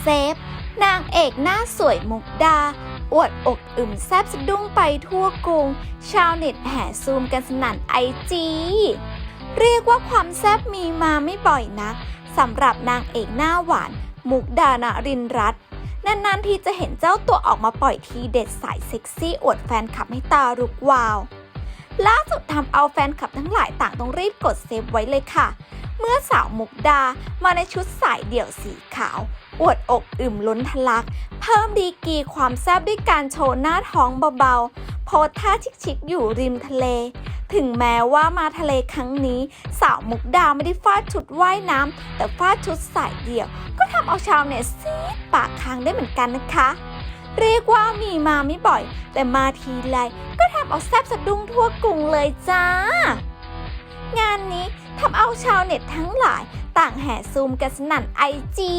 เซฟ นางเอกหน้าสวยมุกดา อวดอกอึมแซบสะดุ้งไปทั่วกรุง ชาวเน็ตแห่ซูมกันสนั่นไอจีเรียกว่าความแซบมีมาไม่บ่อยนักสำหรับนางเอกหน้าหวาน มุกดานารินรัตนนานๆทีจะเห็นเจ้าตัวออกมาปล่อยทีเด็ดสายเซ็กซี่อวดแฟนคลับให้ตาลุกวาว ล่าสุดทำเอาแฟนคลับทั้งหลายต่างต้องรีบกดเซฟไว้เลยค่ะ เมื่อสาวมุกดามาในชุดสายเดี่ยวสีขาว อวดอกอึมล้นทะลัก เพิ่มดีกีความแซ่บด้วยการโชว์หน้าท้องเบาๆ โพสท่าชิคๆอยู่ริมทะเล ถึงแม้ว่ามาทะเลครั้งนี้ สาวมุกดาไม่ได้ฟาดชุดว่ายน้ำแต่ฟาดชุดสายเดี่ยว ก็ทำเอาชาวเน็ตซีดปากค้างได้เหมือนกันนะคะเรียกว่ามีมาไม่บ่อย แต่มาทีไรก็ทำเอาแซบสะดุ้งทั่วกรุงเลยจ้า งานนี้ทำเอาชาวเน็ตทั้งหลาย ต่างแห่ซูมกันสนั่นไอจี